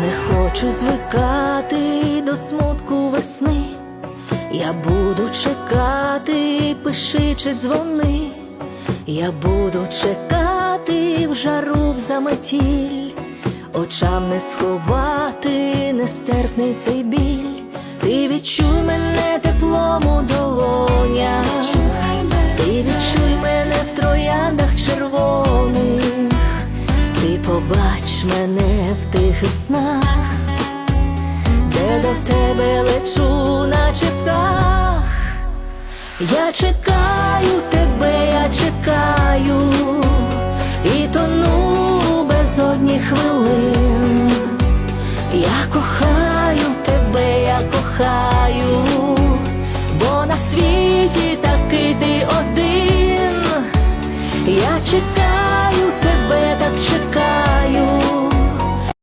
Не хочу звикати до смутку весни. Я буду чекати, пиши чи дзвони. Я буду чекати в жару в заметіль, очам не сховати нестерпний цей біль. Ти відчуй мене Побач мене в тих снах, де до тебе лечу, наче птах. Я чекаю тебе, я чекаю і тону без одні хвилин. Я кохаю тебе, я кохаю, бо на світі таки ти один. Я чекаю.